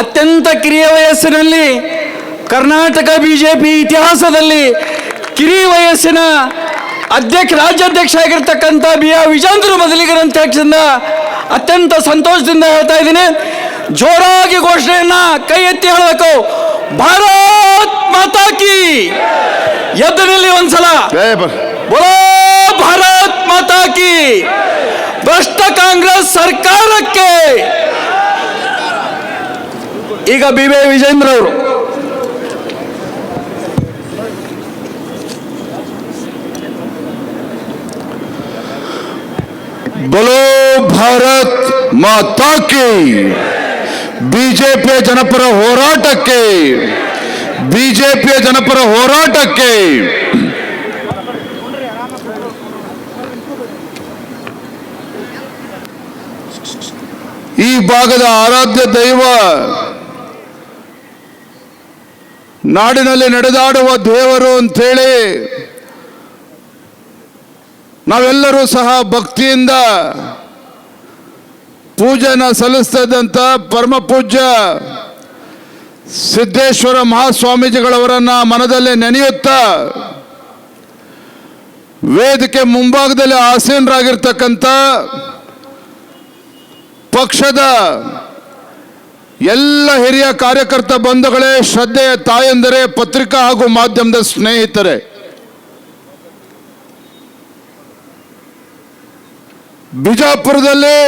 ಅತ್ಯಂತ ಕಿರಿಯ ವಯಸ್ಸಿನಲ್ಲಿ ಕರ್ನಾಟಕ ಬಿಜೆಪಿ ಇತಿಹಾಸದಲ್ಲಿ ಕಿರಿಯ ವಯಸ್ಸಿನ ಅಧ್ಯಕ್ಷ ರಾಜ್ಯಾಧ್ಯಕ್ಷ ಆಗಿರ್ತಕ್ಕಂಥ ಬಿ ಆರ್ ವಿಜೇಂದ್ರ ಮೊದಲಿಗರಂತ ಅಧ್ಯಕ್ಷದಿಂದ ಅತ್ಯಂತ ಸಂತೋಷದಿಂದ ಹೇಳ್ತಾ ಇದ್ದೀನಿ. ಜೋರಾಗಿ ಘೋಷಣೆಯನ್ನ ಕೈ ಎತ್ತಿ ಹೇಳಬೇಕು. ಭಾರತ್ ಮಾತಾ ಕಿ. ಎದ್ದು ನಿಲ್ಲಿ ಒಂದ್ಸಲ. ಬೋಲೋ ಭಾರತ್ ಮಾತಾ ಕಿ. ಭ್ರಷ್ಟ ಕಾಂಗ್ರೆಸ್ ಸರ್ಕಾರಕ್ಕೆ ಈಗ ಬಿ ವಿ ವಿಜೇಂದ್ರ ಅವರು. ಬಲೋ ಭಾರತ್ ಮಾತಾ ಕಿ. ಬಿಜೆಪಿಯ ಜನಪರ ಹೋರಾಟಕ್ಕೆ. ಬಿಜೆಪಿಯ ಜನಪರ ಹೋರಾಟಕ್ಕೆ. ಈ ಭಾಗದ ಆರಾಧ್ಯ ದೈವ ನಾಡಿನಲ್ಲಿ ನಡೆದಾಡುವ ದೇವರು ಅಂತೇಳಿ ನಾವೆಲ್ಲರೂ ಸಹ ಭಕ್ತಿಯಿಂದ ಪೂಜೆನ ಸಲ್ಲಿಸ್ತಿದ್ದಂಥ ಪರಮ ಪೂಜ್ಯ ಸಿದ್ದೇಶ್ವರ ಮಹಾಸ್ವಾಮೀಜಿಗಳವರನ್ನ ಮನದಲ್ಲಿ ನೆನೆಯುತ್ತಾ ವೇದಿಕೆ ಮುಂಭಾಗದಲ್ಲಿ ಆಸೀನರಾಗಿರ್ತಕ್ಕಂಥ ಪಕ್ಷದ ಎಲ್ಲ ಹಿರಿಯ ಕಾರ್ಯಕರ್ತ ಬಂಧುಗಳೇ, ಶ್ರದ್ಧೆಯ ತಾಯಂದರೆ, ಪತ್ರಿಕಾ ಹಾಗೂ ಮಾಧ್ಯಮದ ಸ್ನೇಹಿತರೆ. ಬಿಜಾಪುರದಲ್ಲಿ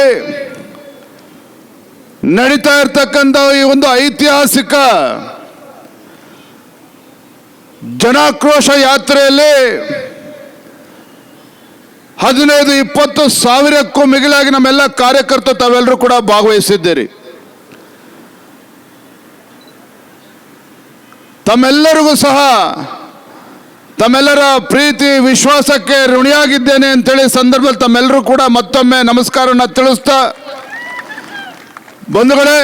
ನಡೀತಾ ಇರ್ತಕ್ಕಂಥ ಈ ಒಂದು ಐತಿಹಾಸಿಕ ಜನಾಕ್ರೋಶ ಯಾತ್ರೆಯಲ್ಲಿ ಹದಿನೈದು, ಇಪ್ಪತ್ತು ಸಾವಿರಕ್ಕೂ ಮಿಗಿಲಾಗಿ ನಮ್ಮೆಲ್ಲ ಕಾರ್ಯಕರ್ತರು ತಾವೆಲ್ಲರೂ ಕೂಡ ಭಾಗವಹಿಸಿದ್ದೀರಿ. ತಮ್ಮೆಲ್ಲರಿಗೂ ಸಹ ತಮ್ಮೆಲ್ಲರ ಪ್ರೀತಿ, ವಿಶ್ವಾಸಕ್ಕೆ ಋಣಿಯಾಗಿದ್ದೇನೆ ಅಂತೇಳಿ ಸಂದರ್ಭದಲ್ಲಿ ತಮ್ಮೆಲ್ಲರೂ ಕೂಡ ಮತ್ತೊಮ್ಮೆ ನಮಸ್ಕಾರನ ತಿಳಿಸ್ತಾ, ಬಂಧುಗಳೇ,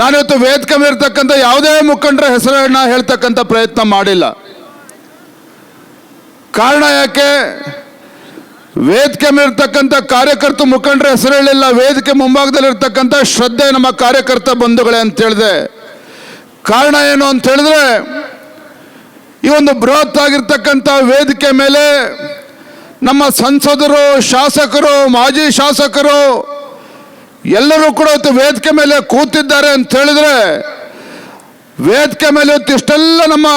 ನಾನಿವತ್ತು ವೇದಿಕೆ ಮೀರ್ತಕ್ಕಂಥ ಯಾವುದೇ ಮುಖಂಡರ ಹೆಸರನ್ನ ಹೇಳ್ತಕ್ಕಂಥ ಪ್ರಯತ್ನ ಮಾಡಿಲ್ಲ. ಕಾರಣ ಯಾಕೆ? ವೇದಿಕೆ ಮೀರ್ತಕ್ಕಂಥ ಕಾರ್ಯಕರ್ತ ಮುಖಂಡರ ಹೆಸರು ಹೇಳಿಲ್ಲ, ವೇದಿಕೆ ಮುಂಭಾಗದಲ್ಲಿರ್ತಕ್ಕಂಥ ಶ್ರದ್ಧೆ ನಮ್ಮ ಕಾರ್ಯಕರ್ತ ಬಂಧುಗಳೇ ಅಂತ ಹೇಳಿದೆ ಕಾರಣ ಏನು ಅಂತ ಹೇಳಿದ್ರೆ, ಈ ಒಂದು ಬೃಹತ್ ಆಗಿರ್ತಕ್ಕಂಥ ವೇದಿಕೆ ಮೇಲೆ ನಮ್ಮ ಸಂಸದರು, ಶಾಸಕರು, ಮಾಜಿ ಶಾಸಕರು ಎಲ್ಲರೂ ಕೂಡ ಇವತ್ತು ವೇದಿಕೆ ಮೇಲೆ ಕೂತಿದ್ದಾರೆ ಅಂತ ಹೇಳಿದ್ರೆ, ವೇದಿಕೆ ಮೇಲೆ ಇವತ್ತು ಇಷ್ಟೆಲ್ಲ ನಮ್ಮ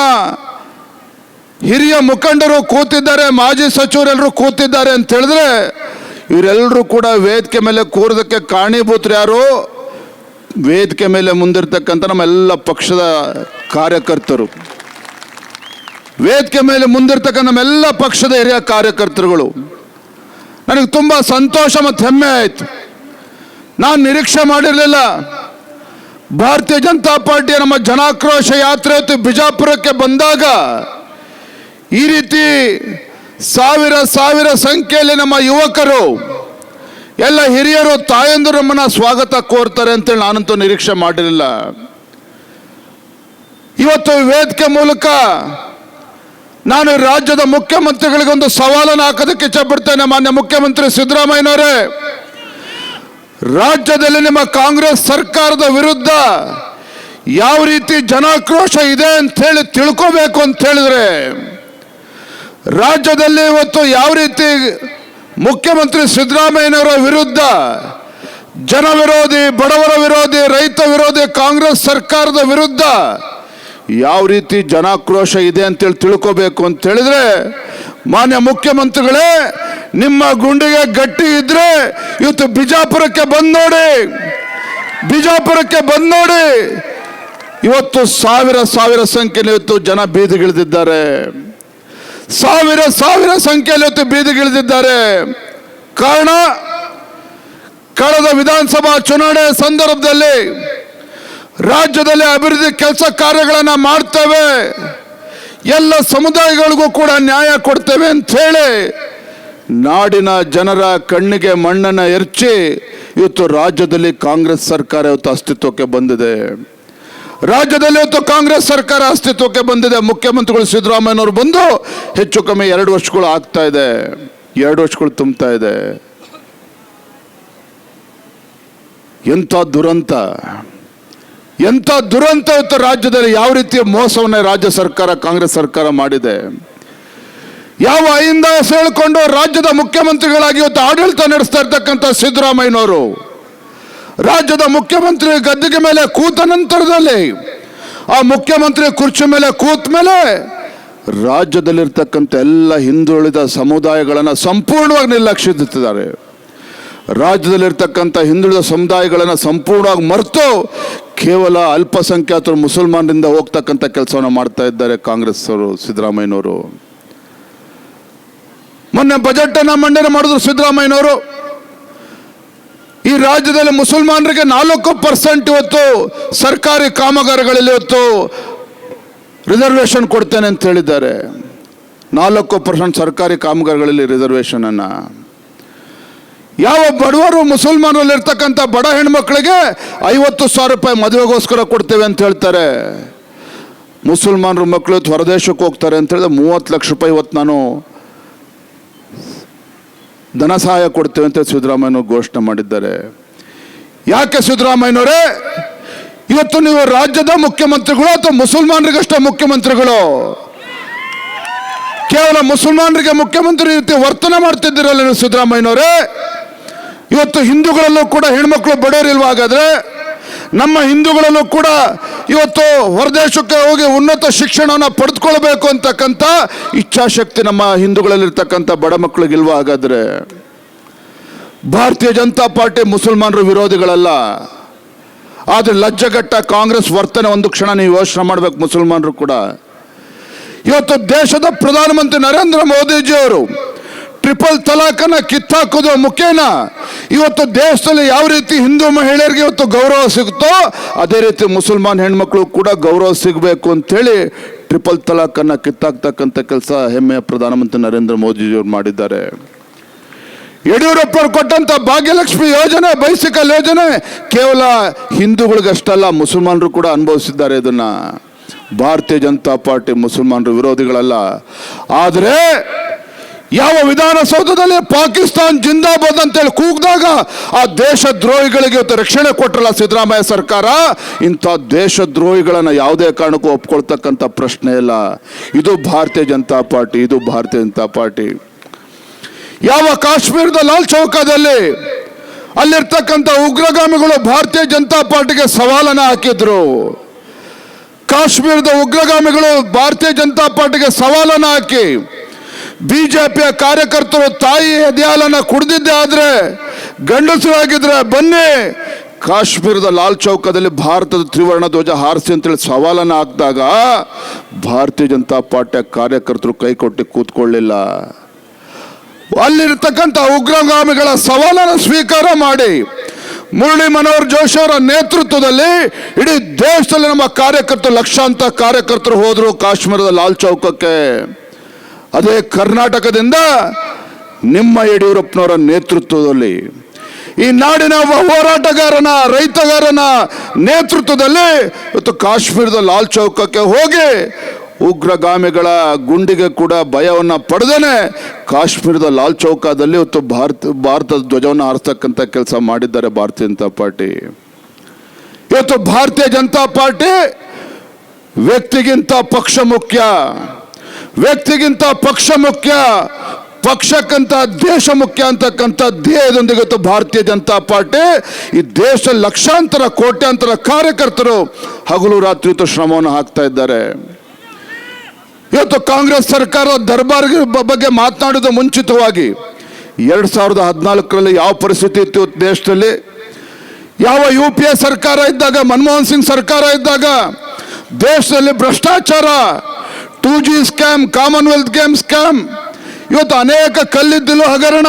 ಹಿರಿಯ ಮುಖಂಡರು ಕೂತಿದ್ದಾರೆ, ಮಾಜಿ ಸಚಿವರೆಲ್ಲರೂ ಕೂತಿದ್ದಾರೆ ಅಂತ ಹೇಳಿದ್ರೆ, ಇವರೆಲ್ಲರೂ ಕೂಡ ವೇದಿಕೆ ಮೇಲೆ ಕೂರೋದಕ್ಕೆ ಕಾರಣೀಭೂತರು ಯಾರು? ವೇದಿಕೆ ಮೇಲೆ ಮುಂದಿರ್ತಕ್ಕಂಥ ನಮ್ಮೆಲ್ಲ ಪಕ್ಷದ ಕಾರ್ಯಕರ್ತರು. ವೇದಿಕೆ ಮೇಲೆ ಮುಂದಿರ್ತಕ್ಕಂಥ ನಮ್ಮೆಲ್ಲ ಪಕ್ಷದ ಹಿರಿಯ ಕಾರ್ಯಕರ್ತರುಗಳು. ನನಗೆ ತುಂಬ ಸಂತೋಷ ಮತ್ತು ಹೆಮ್ಮೆ ಆಯಿತು. ನಾನು ನಿರೀಕ್ಷೆ ಮಾಡಿರಲಿಲ್ಲ. ಭಾರತೀಯ ಜನತಾ ಪಾರ್ಟಿಯ ನಮ್ಮ ಜನಾಕ್ರೋಶ ಯಾತ್ರೆ ಬಿಜಾಪುರಕ್ಕೆ ಬಂದಾಗ ಈ ರೀತಿ ಸಾವಿರ ಸಾವಿರ ಸಂಖ್ಯೆಯಲ್ಲಿ ನಮ್ಮ ಯುವಕರು ಎಲ್ಲ ಹಿರಿಯರು ತಾಯಂದಿರು ಸ್ವಾಗತ ಕೋರ್ತಾರೆ ಅಂತೇಳಿ ನಾನಂತೂ ನಿರೀಕ್ಷೆ ಮಾಡಿರಲಿಲ್ಲ. ಇವತ್ತು ವೇದಿಕೆ ಮೂಲಕ ನಾನು ರಾಜ್ಯದ ಮುಖ್ಯಮಂತ್ರಿಗಳಿಗೆ ಒಂದು ಸವಾಲನ್ನು ಹಾಕೋದಕ್ಕೆ ಇಚ್ಛಪಡ್ತೇನೆ ಮಾನ್ಯ ಮುಖ್ಯಮಂತ್ರಿ ಸಿದ್ದರಾಮಯ್ಯನವರೇ. ರಾಜ್ಯದಲ್ಲಿ ನಿಮ್ಮ ಕಾಂಗ್ರೆಸ್ ಸರ್ಕಾರದ ವಿರುದ್ಧ ಯಾವ ರೀತಿ ಜನಾಕ್ರೋಶ ಇದೆ ಅಂತ ಹೇಳಿ ತಿಳ್ಕೋಬೇಕು ಅಂತ ಹೇಳಿದ್ರೆ, ರಾಜ್ಯದಲ್ಲಿ ಇವತ್ತು ಯಾವ ರೀತಿ ಮುಖ್ಯಮಂತ್ರಿ ಸಿದ್ದರಾಮಯ್ಯನವರ ವಿರುದ್ಧ ಜನ ವಿರೋಧಿ, ಬಡವರ ವಿರೋಧಿ, ರೈತ ವಿರೋಧಿ, ಕಾಂಗ್ರೆಸ್ ಸರ್ಕಾರದ ವಿರುದ್ಧ ಯಾವ ರೀತಿ ಜನಾಕ್ರೋಶ ಇದೆ ಅಂತೇಳಿ ತಿಳ್ಕೋಬೇಕು ಅಂತ ಹೇಳಿದ್ರೆ, ಮಾನ್ಯ ಮುಖ್ಯಮಂತ್ರಿಗಳೇ, ನಿಮ್ಮ ಗುಂಡಿಗೆ ಗಟ್ಟಿ ಇದ್ರೆ ಇವತ್ತು ಬಿಜಾಪುರಕ್ಕೆ ಬಂದ್ ನೋಡಿ, ಬಿಜಾಪುರಕ್ಕೆ ಬಂದ್ ನೋಡಿ. ಇವತ್ತು ಸಾವಿರ ಸಾವಿರ ಸಂಖ್ಯೆಯಲ್ಲಿ ಇವತ್ತು ಜನ ಬೀದಿಗಿಳಿದಿದ್ದಾರೆ. ಸಾವಿರ ಸಾವಿರ ಸಂಖ್ಯೆಯಲ್ಲಿ ಹೊತ್ತು ಬೀದಿಗಿಳಿದಿದ್ದಾರೆ ಕಾರಣ, ಕಳೆದ ವಿಧಾನಸಭಾ ಚುನಾವಣೆ ಸಂದರ್ಭದಲ್ಲಿ ರಾಜ್ಯದಲ್ಲಿ ಅಭಿವೃದ್ಧಿ ಕೆಲಸ ಕಾರ್ಯಗಳನ್ನು ಮಾಡ್ತೇವೆ. ಎಲ್ಲ ಸಮುದಾಯಗಳಿಗೂ ಕೂಡ ನ್ಯಾಯ ಕೊಡ್ತೇವೆ ಅಂತ ಹೇಳಿ ನಾಡಿನ ಜನರ ಕಣ್ಣಿಗೆ ಮಣ್ಣನ್ನು ಎರಚಿ ಇವತ್ತು ರಾಜ್ಯದಲ್ಲಿ ಕಾಂಗ್ರೆಸ್ ಸರ್ಕಾರ ಇವತ್ತು ಅಸ್ತಿತ್ವಕ್ಕೆ ಬಂದಿದೆ. ರಾಜ್ಯದಲ್ಲಿ ಇವತ್ತು ಕಾಂಗ್ರೆಸ್ ಸರ್ಕಾರ ಅಸ್ತಿತ್ವಕ್ಕೆ ಬಂದಿದೆ. ಮುಖ್ಯಮಂತ್ರಿಗಳು ಸಿದ್ದರಾಮಯ್ಯನವರು ಬಂದು ಹೆಚ್ಚು ಕಮ್ಮಿ ಎರಡು ವರ್ಷಗಳು ಆಗ್ತಾ ಇದೆ. ಎರಡು ವರ್ಷಗಳು ತುಂಬ್ತಾ ಇದೆ. ಎಂಥ ದುರಂತ. ಎಂಥ ದುರಂತ ಇವತ್ತು ರಾಜ್ಯದಲ್ಲಿ ಯಾವ ರೀತಿಯ ಮೋಸವನ್ನ ರಾಜ್ಯ ಸರ್ಕಾರ, ಕಾಂಗ್ರೆಸ್ ಸರ್ಕಾರ ಮಾಡಿದೆ. ಯಾವ ಅಹಿಂದ ಸೇಳ್ಕೊಂಡು ರಾಜ್ಯದ ಮುಖ್ಯಮಂತ್ರಿಗಳಾಗಿ ಇವತ್ತು ಆಡಳಿತ ನಡೆಸ್ತಾ ಇರ್ತಕ್ಕಂಥ ಸಿದ್ದರಾಮಯ್ಯನವರು. ರಾಜ್ಯದ ಮುಖ್ಯಮಂತ್ರಿ ಗದ್ದಿಗೆ ಮೇಲೆ ಕೂತ ನಂತರದಲ್ಲಿ, ಆ ಮುಖ್ಯಮಂತ್ರಿ ಕುರ್ಚಿ ಮೇಲೆ ಕೂತ ಮೇಲೆ ರಾಜ್ಯದಲ್ಲಿರ್ತಕ್ಕಂಥ ಎಲ್ಲ ಹಿಂದುಳಿದ ಸಮುದಾಯಗಳನ್ನು ಸಂಪೂರ್ಣವಾಗಿ ನಿರ್ಲಕ್ಷಿಸುತ್ತಿದ್ದಾರೆ. ರಾಜ್ಯದಲ್ಲಿರ್ತಕ್ಕಂಥ ಹಿಂದುಳಿದ ಸಮುದಾಯಗಳನ್ನು ಸಂಪೂರ್ಣವಾಗಿ ಮರೆತು ಕೇವಲ ಅಲ್ಪಸಂಖ್ಯಾತರು ಮುಸಲ್ಮಾನರಿಂದ ಹೋಗ್ತಕ್ಕಂಥ ಕೆಲಸವನ್ನು ಮಾಡ್ತಾ ಇದ್ದಾರೆ ಕಾಂಗ್ರೆಸ್ಸವರು, ಸಿದ್ದರಾಮಯ್ಯನವರು. ಮೊನ್ನೆ ಬಜೆಟ್ ಅನ್ನ ಮಂಡನೆ ಮಾಡಿದ್ರು ಸಿದ್ದರಾಮಯ್ಯನವರು. ಈ ರಾಜ್ಯದಲ್ಲಿ ಮುಸಲ್ಮಾನರಿಗೆ ನಾಲ್ಕು ಪರ್ಸೆಂಟ್ ಇವತ್ತು ಸರ್ಕಾರಿ ಕಾಮಗಾರಿಗಳಲ್ಲಿ ಇವತ್ತು ರಿಸರ್ವೇಷನ್ ಕೊಡ್ತೇನೆ ಅಂತ ಹೇಳಿದ್ದಾರೆ. ನಾಲ್ಕು ಪರ್ಸೆಂಟ್ ಸರ್ಕಾರಿ ಕಾಮಗಾರಿಗಳಲ್ಲಿ ರಿಸರ್ವೇಷನನ್ನು ಯಾವ ಬಡವರು ಮುಸಲ್ಮಾನರಲ್ಲಿರ್ತಕ್ಕಂಥ ಬಡ ಹೆಣ್ಮಕ್ಳಿಗೆ ಐವತ್ತು ಸಾವಿರ ರೂಪಾಯಿ ಮದುವೆಗೋಸ್ಕರ ಕೊಡ್ತೇವೆ ಅಂತ ಹೇಳ್ತಾರೆ. ಮುಸಲ್ಮಾನರು ಮಕ್ಕಳು ಹೊರದೇಶಕ್ಕೆ ಹೋಗ್ತಾರೆ ಅಂತ ಹೇಳಿದ್ರೆ ಮೂವತ್ತು ಲಕ್ಷ ರೂಪಾಯಿ ಇವತ್ತು ನಾನು ಧನ ಸಹಾಯ ಕೊಡ್ತೇವೆ ಅಂತ ಸಿದ್ದರಾಮಯ್ಯ ಘೋಷಣೆ ಮಾಡಿದ್ದಾರೆ. ಯಾಕೆ ಸಿದ್ದರಾಮಯ್ಯನವರೇ? ಇವತ್ತು ನೀವು ರಾಜ್ಯದ ಮುಖ್ಯಮಂತ್ರಿಗಳು ಅಥವಾ ಮುಸಲ್ಮಾನರಿಗಷ್ಟೇ ಮುಖ್ಯಮಂತ್ರಿಗಳು? ಕೇವಲ ಮುಸಲ್ಮಾನರಿಗೆ ಮುಖ್ಯಮಂತ್ರಿ ರೀತಿ ವರ್ತನೆ ಮಾಡ್ತಿದ್ದೀರಲ್ಲ ನೀವು ಸಿದ್ದರಾಮಯ್ಯನವರೇ? ಇವತ್ತು ಹಿಂದೂಗಳಲ್ಲೂ ಕೂಡ ಹೆಣ್ಮಕ್ಳು ಬಡವರಿಲ್ವಾ ಹಾಗಾದ್ರೆ ನಮ್ಮ ಹಿಂದೂಗಳಲ್ಲೂ ಕೂಡ ಇವತ್ತು ಹೊರದೇಶಕ್ಕೆ ಹೋಗಿ ಉನ್ನತ ಶಿಕ್ಷಣವನ್ನು ಪಡೆದುಕೊಳ್ಬೇಕು ಅಂತಕ್ಕಂಥ ಇಚ್ಛಾಶಕ್ತಿ ನಮ್ಮ ಹಿಂದೂಗಳಲ್ಲಿರ್ತಕ್ಕಂಥ ಬಡ ಮಕ್ಕಳಿಗಿಲ್ವ ಹಾಗಾದರೆ? ಭಾರತೀಯ ಜನತಾ ಪಾರ್ಟಿ ಮುಸಲ್ಮಾನರು ವಿರೋಧಿಗಳಲ್ಲ. ಆದರೆ ಲಜ್ಜಗಟ್ಟ ಕಾಂಗ್ರೆಸ್ ವರ್ತನೆ ಒಂದು ಕ್ಷಣ ನೀವು ಯೋಚನೆ ಮಾಡಬೇಕು ಮುಸಲ್ಮಾನರು ಕೂಡ. ಇವತ್ತು ದೇಶದ ಪ್ರಧಾನಮಂತ್ರಿ ನರೇಂದ್ರ ಮೋದಿಜಿಯವರು ಟ್ರಿಪಲ್ ತಲಾಖನ ಕಿತ್ತಾಕೋದು ಮುಖೇನ? ಇವತ್ತು ದೇಶದಲ್ಲಿ ಯಾವ ರೀತಿ ಹಿಂದೂ ಮಹಿಳೆಯರಿಗೆ ಇವತ್ತು ಗೌರವ ಸಿಗುತ್ತೋ, ಅದೇ ರೀತಿ ಮುಸಲ್ಮಾನ್ ಹೆಣ್ಮಕ್ಳು ಕೂಡ ಗೌರವ ಸಿಗಬೇಕು ಅಂತೇಳಿ ಟ್ರಿಪಲ್ ತಲಾಖನ್ನ ಕಿತ್ತಾಕ್ತಕ್ಕಂಥ ಕೆಲಸ ಹೆಮ್ಮೆಯ ಪ್ರಧಾನಮಂತ್ರಿ ನರೇಂದ್ರ ಮೋದಿಜಿಯವರು ಮಾಡಿದ್ದಾರೆ. ಯಡಿಯೂರಪ್ಪರು ಕೊಟ್ಟಂತ ಭಾಗ್ಯಲಕ್ಷ್ಮಿ ಯೋಜನೆ, ಬೈಸಿಕಲ್ ಯೋಜನೆ, ಕೇವಲ ಹಿಂದೂಗಳಿಗಷ್ಟಲ್ಲ, ಮುಸಲ್ಮಾನರು ಕೂಡ ಅನುಭವಿಸಿದ್ದಾರೆ ಇದನ್ನ. ಭಾರತೀಯ ಜನತಾ ಪಾರ್ಟಿ ಮುಸಲ್ಮಾನರು ವಿರೋಧಿಗಳಲ್ಲ. ಆದರೆ ಯಾವ ವಿಧಾನಸೌಧದಲ್ಲಿ ಪಾಕಿಸ್ತಾನ್ ಜಿಂದಾಬಾದ್ ಅಂತೇಳಿ ಕೂಗಿದಾಗ ಆ ದೇಶ ದ್ರೋಹಿಗಳಿಗೆ ಇವತ್ತು ರಕ್ಷಣೆ ಕೊಟ್ಟರಲ್ಲ ಸಿದ್ದರಾಮಯ್ಯ ಸರ್ಕಾರ? ಇಂಥ ದೇಶ ದ್ರೋಹಿಗಳನ್ನು ಯಾವುದೇ ಕಾರಣಕ್ಕೂ ಒಪ್ಕೊಳ್ತಕ್ಕಂಥ ಪ್ರಶ್ನೆ ಇಲ್ಲ. ಇದು ಭಾರತೀಯ ಜನತಾ ಪಾರ್ಟಿ, ಇದು ಭಾರತೀಯ ಜನತಾ ಪಾರ್ಟಿ. ಯಾವ ಕಾಶ್ಮೀರದ ಲಾಲ್ ಚೌಕದಲ್ಲಿ ಅಲ್ಲಿರ್ತಕ್ಕಂಥ ಉಗ್ರಗಾಮಿಗಳು ಭಾರತೀಯ ಜನತಾ ಪಾರ್ಟಿಗೆ ಸವಾಲನ್ನು ಹಾಕಿದ್ರು. ಕಾಶ್ಮೀರದ ಉಗ್ರಗಾಮಿಗಳು ಭಾರತೀಯ ಜನತಾ ಪಾರ್ಟಿಗೆ ಸವಾಲನ್ನು ಹಾಕಿ ಬಿಜೆಪಿಯ ಕಾರ್ಯಕರ್ತರು ತಾಯಿ ಎದೆಹಾಲನ್ನ ಕುಡಿದಿದ್ದೆ ಆದ್ರೆ ಗಂಡಸರಾಗಿದ್ರೆ ಬನ್ನಿ. ಕಾಶ್ಮೀರದ ಲಾಲ್ ಚೌಕದಲ್ಲಿ ಭಾರತದ ತ್ರಿವರ್ಣ ಧ್ವಜ ಹಾರಿಸಿ ಅಂತೇಳಿ ಸವಾಲನ್ನ ಹಾಕಿದಾಗ ಭಾರತೀಯ ಜನತಾ ಪಾರ್ಟಿಯ ಕಾರ್ಯಕರ್ತರು ಕೈ ಕೊಟ್ಟು ಕೂತ್ಕೊಳ್ಳಿಲ್ಲ. ಅಲ್ಲಿರ್ತಕ್ಕಂಥ ಉಗ್ರಗಾಮಿಗಳ ಸವಾಲನ್ನು ಸ್ವೀಕಾರ ಮಾಡಿ ಮುರಳಿ ಮನೋಹರ್ ಜೋಶಿ ಅವರ ನೇತೃತ್ವದಲ್ಲಿ ಇಡೀ ದೇಶದಲ್ಲಿ ನಮ್ಮ ಕಾರ್ಯಕರ್ತರು ಲಕ್ಷಾಂತರ ಕಾರ್ಯಕರ್ತರು ಹೋದರು ಕಾಶ್ಮೀರದ ಲಾಲ್ ಚೌಕಕ್ಕೆ. ಅದೇ ಕರ್ನಾಟಕದಿಂದ ನಿಮ್ಮ ಯಡಿಯೂರಪ್ಪನವರ ನೇತೃತ್ವದಲ್ಲಿ ಈ ನಾಡಿನ ಹೋರಾಟಗಾರನ, ರೈತಗಾರನ ನೇತೃತ್ವದಲ್ಲಿ ಇವತ್ತು ಕಾಶ್ಮೀರದ ಲಾಲ್ ಚೌಕಕ್ಕೆ ಹೋಗಿ ಉಗ್ರಗಾಮಿಗಳ ಗುಂಡಿಗೆ ಕೂಡ ಭಯವನ್ನು ಪಡೆದೇನೆ ಕಾಶ್ಮೀರದ ಲಾಲ್ ಚೌಕದಲ್ಲಿ ಇವತ್ತು ಭಾರತ, ಭಾರತದ ಧ್ವಜವನ್ನು ಹಾರಿಸ್ತಕ್ಕಂಥ ಕೆಲಸ ಮಾಡಿದ್ದಾರೆ ಭಾರತೀಯ ಜನತಾ ಪಾರ್ಟಿ. ಇವತ್ತು ಭಾರತೀಯ ಜನತಾ ಪಾರ್ಟಿ ವ್ಯಕ್ತಿಗಿಂತ ಪಕ್ಷ ಮುಖ್ಯ. ವ್ಯಕ್ತಿಗಿಂತ ಪಕ್ಷ ಮುಖ್ಯ, ಪಕ್ಷಕ್ಕಂತ ದೇಶ ಮುಖ್ಯ ಅಂತಕ್ಕಂಥ ಧ್ಯೇಯದೊಂದಿಗೆ ಭಾರತೀಯ ಜನತಾ ಪಾರ್ಟಿ, ಈ ದೇಶ ಲಕ್ಷಾಂತರ, ಕೋಟ್ಯಾಂತರ ಕಾರ್ಯಕರ್ತರು ಹಗಲು ರಾತ್ರಿ ಶ್ರಮವನ್ನು ಹಾಕ್ತಾ ಇದ್ದಾರೆ. ಇವತ್ತು ಕಾಂಗ್ರೆಸ್ ಸರ್ಕಾರ ದರ್ಬಾರ್ ಬಗ್ಗೆ ಮಾತನಾಡಿದ ಮುಂಚಿತವಾಗಿ, ಎರಡು ಸಾವಿರದ ಹದಿನಾಲ್ಕರಲ್ಲಿ ಯಾವ ಪರಿಸ್ಥಿತಿ ಇತ್ತು ದೇಶದಲ್ಲಿ? ಯಾವ ಯು ಪಿ ಎ ಸರ್ಕಾರ ಇದ್ದಾಗ, ಮನಮೋಹನ್ ಸಿಂಗ್ ಸರ್ಕಾರ ಇದ್ದಾಗ, ದೇಶದಲ್ಲಿ ಭ್ರಷ್ಟಾಚಾರ two G scam Commonwealth game scam ಇವತ್ತು ಅನೇಕ ಕಲ್ಲಿದ್ದಲು ಹಗರಣ.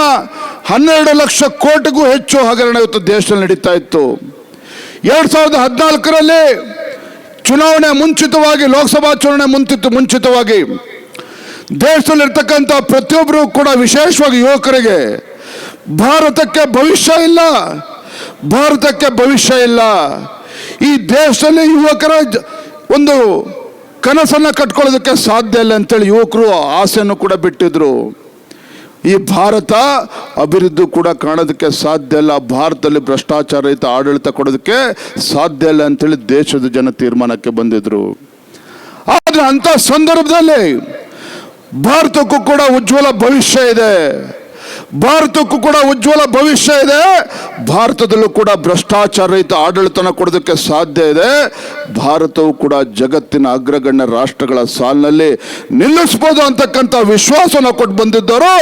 ಹನ್ನೆರಡು ಲಕ್ಷ ಕೋಟಿಗೂ ಹೆಚ್ಚು ಹಗರಣ ಇವತ್ತು ದೇಶದಲ್ಲಿ ನಡೀತಾ ಇತ್ತು. ಎರಡು ಸಾವಿರದ ಹದಿನಾಲ್ಕರಲ್ಲಿ ಚುನಾವಣೆ ಮುಂಚಿತವಾಗಿ, ಲೋಕಸಭಾ ಚುನಾವಣೆ ಮುಂಚಿತ ಮುಂಚಿತವಾಗಿ ದೇಶದಲ್ಲಿರ್ತಕ್ಕಂಥ ಪ್ರತಿಯೊಬ್ಬರು ಕೂಡ ವಿಶೇಷವಾಗಿ ಯುವಕರಿಗೆ ಭಾರತಕ್ಕೆ ಭವಿಷ್ಯ ಇಲ್ಲ. ಭಾರತಕ್ಕೆ ಭವಿಷ್ಯ ಇಲ್ಲ. ಈ ದೇಶದಲ್ಲಿ ಯುವಕರ ಒಂದು ಕನಸನ್ನು ಕಟ್ಕೊಳ್ಳೋದಕ್ಕೆ ಸಾಧ್ಯ ಇಲ್ಲ ಅಂತೇಳಿ ಯುವಕರು ಆಸೆಯನ್ನು ಕೂಡ ಬಿಟ್ಟಿದ್ರು. ಈ ಭಾರತ ಅಭಿವೃದ್ಧಿ ಕೂಡ ಕಾಣೋದಕ್ಕೆ ಸಾಧ್ಯ ಇಲ್ಲ. ಭಾರತದಲ್ಲಿ ಭ್ರಷ್ಟಾಚಾರ ರಹಿತ ಆಡಳಿತ ಕೊಡೋದಕ್ಕೆ ಸಾಧ್ಯ ಇಲ್ಲ ಅಂತೇಳಿ ದೇಶದ ಜನ ತೀರ್ಮಾನಕ್ಕೆ ಬಂದಿದ್ರು. ಆದರೆ ಅಂತ ಸಂದರ್ಭದಲ್ಲಿ ಭಾರತಕ್ಕೂ ಕೂಡ ಉಜ್ವಲ ಭವಿಷ್ಯ ಇದೆ. ಭಾರತಕ್ಕೂ ಕೂಡ ಉಜ್ವಲ ಭವಿಷ್ಯ ಇದೆ. ಭಾರತದಲ್ಲೂ ಕೂಡ ಭ್ರಷ್ಟಾಚಾರ ರಹಿತ ಆಡಳಿತನ ಕೊಡೋದಕ್ಕೆ ಸಾಧ್ಯ ಇದೆ. ಭಾರತವು ಕೂಡ ಜಗತ್ತಿನ ಅಗ್ರಗಣ್ಯ ರಾಷ್ಟ್ರಗಳ ಸಾಲಿನಲ್ಲಿ ನಿಲ್ಲಿಸ್ಬೋದು ಅಂತಕ್ಕಂಥ ವಿಶ್ವಾಸನ ಕೊಟ್ಟು ಬಂದಿದ್ದರು.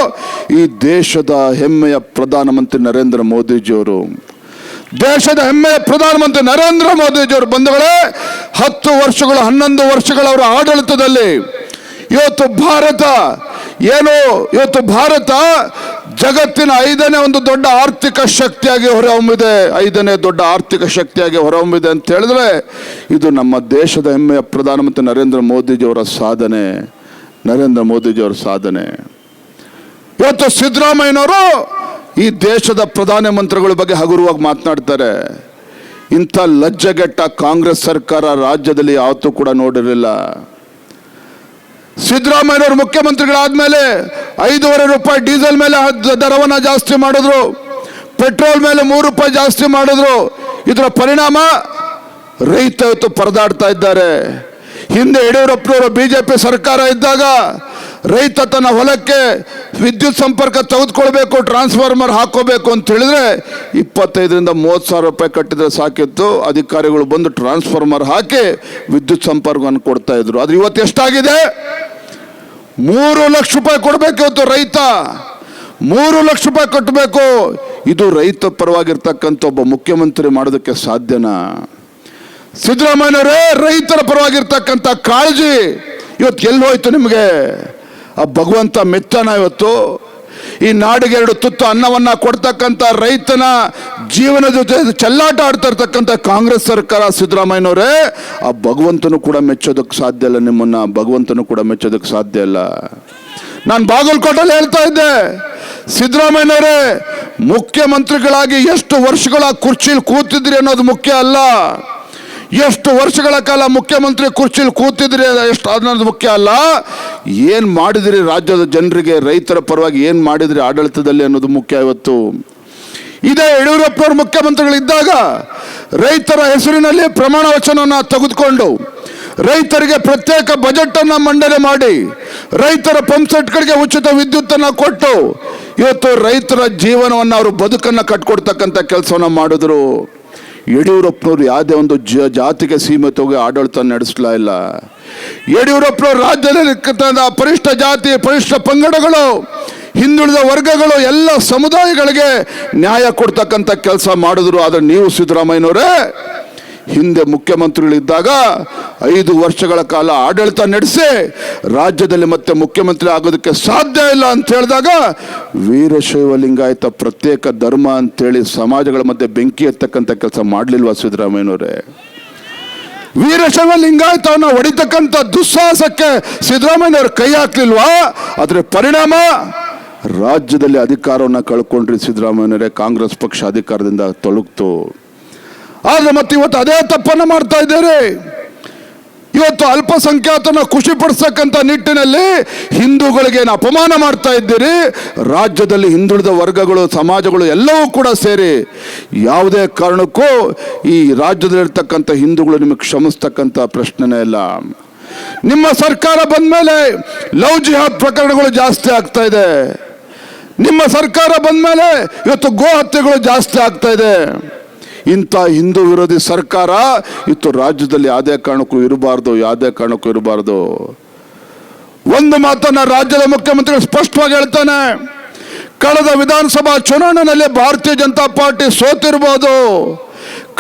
ಈ ದೇಶದ ಹೆಮ್ಮೆಯ ಪ್ರಧಾನಮಂತ್ರಿ ನರೇಂದ್ರ ಮೋದಿಜಿಯವರು. ದೇಶದ ಹೆಮ್ಮೆಯ ಪ್ರಧಾನಮಂತ್ರಿ ನರೇಂದ್ರ ಮೋದಿಜಿಯವರು ಬಂಧುಗಳೇ, ಹತ್ತು ವರ್ಷಗಳು, ಹನ್ನೊಂದು ವರ್ಷಗಳ ಅವರ ಆಡಳಿತದಲ್ಲಿ ಇವತ್ತು ಭಾರತ, ಏನು ಇವತ್ತು ಭಾರತ ಜಗತ್ತಿನ ಐದನೇ ಒಂದು ದೊಡ್ಡ ಆರ್ಥಿಕ ಶಕ್ತಿಯಾಗಿ ಹೊರಹೊಮ್ಮಿದೆ. ಐದನೇ ದೊಡ್ಡ ಆರ್ಥಿಕ ಶಕ್ತಿಯಾಗಿ ಹೊರಹೊಮ್ಮಿದೆ ಅಂತ ಹೇಳಿದ್ರೆ ಇದು ನಮ್ಮ ದೇಶದ ಹೆಮ್ಮೆಯ ಪ್ರಧಾನಮಂತ್ರಿ ನರೇಂದ್ರ ಮೋದಿಜಿಯವರ ಸಾಧನೆ. ನರೇಂದ್ರ ಮೋದಿಜಿಯವರ ಸಾಧನೆ. ಇವತ್ತು ಸಿದ್ದರಾಮಯ್ಯನವರು ಈ ದೇಶದ ಪ್ರಧಾನ ಮಂತ್ರಿಗಳ ಬಗ್ಗೆ ಹಗುರವಾಗಿ ಮಾತನಾಡ್ತಾರೆ. ಇಂಥ ಲಜ್ಜೆಗೆಟ್ಟ ಕಾಂಗ್ರೆಸ್ ಸರ್ಕಾರ ರಾಜ್ಯದಲ್ಲಿ ಯಾವತ್ತೂ ಕೂಡ ನೋಡಿರಲಿಲ್ಲ. ಸಿದ್ದರಾಮಯ್ಯನವರು ಮುಖ್ಯಮಂತ್ರಿಗಳಾದ್ಮೇಲೆ ಐದೂವರೆ ರೂಪಾಯಿ ಡೀಸೆಲ್ ಮೇಲೆ ದರವನ್ನು ಜಾಸ್ತಿ ಮಾಡಿದ್ರು. ಪೆಟ್ರೋಲ್ ಮೇಲೆ ಮೂರು ರೂಪಾಯಿ ಜಾಸ್ತಿ ಮಾಡಿದ್ರು. ಇದರ ಪರಿಣಾಮ ರೈತ ಪರದಾಡ್ತಾ ಇದ್ದಾರೆ. ಹಿಂದೆ ಯಡಿಯೂರಪ್ಪನವರು ಬಿಜೆಪಿ ಸರ್ಕಾರ ಇದ್ದಾಗ ರೈತ ತನ್ನ ಹೊಲಕ್ಕೆ ವಿದ್ಯುತ್ ಸಂಪರ್ಕ ತೆಗೆದುಕೊಳ್ಬೇಕು ಟ್ರಾನ್ಸ್ಫಾರ್ಮರ್ ಹಾಕೋಬೇಕು ಅಂತ ಹೇಳಿದ್ರೆ ಇಪ್ಪತ್ತೈದರಿಂದ ಮೂವತ್ತು ಸಾವಿರ ರೂಪಾಯಿ ಕಟ್ಟಿದ್ರೆ ಸಾಕಿತ್ತು. ಅಧಿಕಾರಿಗಳು ಬಂದು ಟ್ರಾನ್ಸ್ಫಾರ್ಮರ್ ಹಾಕಿ ವಿದ್ಯುತ್ ಸಂಪರ್ಕವನ್ನು ಕೊಡ್ತಾ ಇದ್ರು. ಆದ್ರೆ ಇವತ್ತು ಎಷ್ಟಾಗಿದೆ? ಮೂರು ಲಕ್ಷ ರೂಪಾಯಿ ಕೊಡಬೇಕು ಇವತ್ತು ರೈತ. ಮೂರು ಲಕ್ಷ ರೂಪಾಯಿ ಕಟ್ಟಬೇಕು. ಇದು ರೈತ ಪರವಾಗಿರ್ತಕ್ಕಂಥ ಒಬ್ಬ ಮುಖ್ಯಮಂತ್ರಿ ಮಾಡೋದಕ್ಕೆ ಸಾಧ್ಯನಾ? ಸಿದ್ದರಾಮಯ್ಯನವರೇ, ರೈತರ ಪರವಾಗಿರ್ತಕ್ಕಂಥ ಕಾಳಜಿ ಇವತ್ತು ಎಲ್ಲಿ ಹೋಯ್ತು ನಿಮಗೆ? ಆ ಭಗವಂತ ಮೆಚ್ಚನ ಇವತ್ತು. ಈ ನಾಡಿಗೆ ಎರಡು ತುತ್ತು ಅನ್ನವನ್ನು ಕೊಡ್ತಕ್ಕಂಥ ರೈತನ ಜೀವನದ ಜೊತೆ ಚೆಲ್ಲಾಟ ಆಡ್ತಾ ಇರ್ತಕ್ಕಂಥ ಕಾಂಗ್ರೆಸ್ ಸರ್ಕಾರ ಸಿದ್ದರಾಮಯ್ಯನವರೇ, ಆ ಭಗವಂತನು ಕೂಡ ಮೆಚ್ಚೋದಕ್ಕೆ ಸಾಧ್ಯ ಇಲ್ಲ ನಿಮ್ಮನ್ನು. ಭಗವಂತನು ಕೂಡ ಮೆಚ್ಚೋದಕ್ಕೆ ಸಾಧ್ಯ ಇಲ್ಲ. ನಾನು ಬಾಗಲಕೋಟಲ್ಲಿ ಹೇಳ್ತಾ ಇದ್ದೆ, ಸಿದ್ದರಾಮಯ್ಯನವರೇ, ಮುಖ್ಯಮಂತ್ರಿಗಳಾಗಿ ಎಷ್ಟು ವರ್ಷಗಳ ಕುರ್ಚಿಲಿ ಕೂತಿದ್ರಿ ಅನ್ನೋದು ಮುಖ್ಯ ಅಲ್ಲ. ಎಷ್ಟು ವರ್ಷಗಳ ಕಾಲ ಮುಖ್ಯಮಂತ್ರಿ ಕುರ್ಚಿಲಿ ಕೂತಿದ್ರಿ ಎಷ್ಟು ಅನ್ನೋದು ಮುಖ್ಯ ಅಲ್ಲ. ಏನು ಮಾಡಿದಿರಿ ರಾಜ್ಯದ ಜನರಿಗೆ, ರೈತರ ಪರವಾಗಿ ಏನು ಮಾಡಿದ್ರಿ ಆಡಳಿತದಲ್ಲಿ ಅನ್ನೋದು ಮುಖ್ಯ ಇವತ್ತು. ಇದೇ ಯಡಿಯೂರಪ್ಪನವ್ರ ಮುಖ್ಯಮಂತ್ರಿಗಳಿದ್ದಾಗ ರೈತರ ಹೆಸರಿನಲ್ಲಿ ಪ್ರಮಾಣ ವಚನವನ್ನು ತೆಗೆದುಕೊಂಡು ರೈತರಿಗೆ ಪ್ರತ್ಯೇಕ ಬಜೆಟ್ ಅನ್ನ ಮಂಡನೆ ಮಾಡಿ ರೈತರ ಪಂಪ್ ಸೆಟ್ಗಳಿಗೆ ಉಚಿತ ವಿದ್ಯುತ್ತನ್ನು ಕೊಟ್ಟು ಇವತ್ತು ರೈತರ ಜೀವನವನ್ನು ಅವರು ಬದುಕನ್ನು ಕಟ್ಕೊಡ್ತಕ್ಕಂಥ ಕೆಲಸವನ್ನ ಮಾಡಿದ್ರು. ಯಡಿಯೂರಪ್ಪನವ್ರು ಯಾವುದೇ ಒಂದು ಜ, ಜಾತಿಗೆ ಸೀಮಿತವಾಗಿ ಆಡಳಿತ ನಡೆಸಲಾ ಇಲ್ಲ. ಯಡಿಯೂರಪ್ಪನವರು ರಾಜ್ಯದಲ್ಲಿ ಪರಿಷ್ಠ ಜಾತಿ, ಪರಿಷ್ಠ ಪಂಗಡಗಳು, ಹಿಂದುಳಿದ ವರ್ಗಗಳು, ಎಲ್ಲ ಸಮುದಾಯಗಳಿಗೆ ನ್ಯಾಯ ಕೊಡ್ತಕ್ಕಂಥ ಕೆಲಸ ಮಾಡಿದ್ರು. ಆದರೆ ನೀವು ಸಿದ್ದರಾಮಯ್ಯನವರೇ, ಹಿಂದೆ ಮುಖ್ಯಮಂತ್ರಿಗಳಿದ್ದಾಗ ಐದು ವರ್ಷಗಳ ಕಾಲ ಆಡಳಿತ ನಡೆಸಿ ರಾಜ್ಯದಲ್ಲಿ ಮತ್ತೆ ಮುಖ್ಯಮಂತ್ರಿ ಆಗೋದಕ್ಕೆ ಸಾಧ್ಯ ಇಲ್ಲ ಅಂತ ಹೇಳಿದಾಗ ವೀರಶೈವ ಲಿಂಗಾಯತ ಪ್ರತ್ಯೇಕ ಧರ್ಮ ಅಂತೇಳಿ ಸಮಾಜಗಳ ಮಧ್ಯೆ ಬೆಂಕಿ ಎತ್ತಕ್ಕಂಥ ಕೆಲಸ ಮಾಡಲಿಲ್ವಾ ಸಿದ್ದರಾಮಯ್ಯನವರೇ? ವೀರಶೈವ ಲಿಂಗಾಯತವನ್ನು ಹೊಡಿತಕ್ಕಂಥ ದುಸ್ಸಾಹಸಕ್ಕೆ ಸಿದ್ದರಾಮಯ್ಯನವರು ಕೈ ಹಾಕ್ಲಿಲ್ವಾ? ಅದರ ಪರಿಣಾಮ, ರಾಜ್ಯದಲ್ಲಿ ಅಧಿಕಾರವನ್ನು ಕಳ್ಕೊಂಡ್ರಿ ಸಿದ್ದರಾಮಯ್ಯನವರೇ, ಕಾಂಗ್ರೆಸ್ ಪಕ್ಷ ಅಧಿಕಾರದಿಂದ ತೊಲಗ್ತು ಆದರೆ ಮತ್ತೆ ಇವತ್ತು ಅದೇ ತಪ್ಪನ್ನು ಮಾಡ್ತಾ ಇದ್ದಾರೆ. ಇವತ್ತು ಅಲ್ಪಸಂಖ್ಯಾತನ ಖುಷಿ ಪಡಿಸ್ತಕ್ಕಂಥ ನಿಟ್ಟಿನಲ್ಲಿ ಹಿಂದೂಗಳಿಗೆ ಏನು ಅಪಮಾನ ಮಾಡ್ತಾ ಇದ್ದೀರಿ? ರಾಜ್ಯದಲ್ಲಿ ಹಿಂದುಳಿದ ವರ್ಗಗಳು, ಸಮಾಜಗಳು ಎಲ್ಲವೂ ಕೂಡ ಸೇರಿ ಯಾವುದೇ ಕಾರಣಕ್ಕೂ ಈ ರಾಜ್ಯದಲ್ಲಿರ್ತಕ್ಕಂಥ ಹಿಂದೂಗಳು ನಿಮಗೆ ಕ್ಷಮಿಸ್ತಕ್ಕಂಥ ಪ್ರಶ್ನೆನೇ ಇಲ್ಲ. ನಿಮ್ಮ ಸರ್ಕಾರ ಬಂದ ಮೇಲೆ ಲವ್ ಜಿಹಾದ್ ಪ್ರಕರಣಗಳು ಜಾಸ್ತಿ ಆಗ್ತಾ ಇದೆ. ನಿಮ್ಮ ಸರ್ಕಾರ ಬಂದ ಮೇಲೆ ಇವತ್ತು ಗೋ ಹತ್ಯೆಗಳು ಜಾಸ್ತಿ ಆಗ್ತಾ ಇದೆ. ಇಂಥ ಹಿಂದೂ ವಿರೋಧಿ ಸರ್ಕಾರ ಇತ್ತು. ರಾಜ್ಯದಲ್ಲಿ ಯಾವುದೇ ಕಾರಣಕ್ಕೂ ಇರಬಾರ್ದು, ಯಾವುದೇ ಕಾರಣಕ್ಕೂ ಇರಬಾರ್ದು. ಒಂದು ಮಾತನ್ನ ರಾಜ್ಯದ ಮುಖ್ಯಮಂತ್ರಿಗಳು ಸ್ಪಷ್ಟವಾಗಿ ಹೇಳ್ತಾನೆ. ಕಳೆದ ವಿಧಾನಸಭಾ ಚುನಾವಣೆಯಲ್ಲಿ ಭಾರತೀಯ ಜನತಾ ಪಾರ್ಟಿ ಸೋತಿರ್ಬೋದು.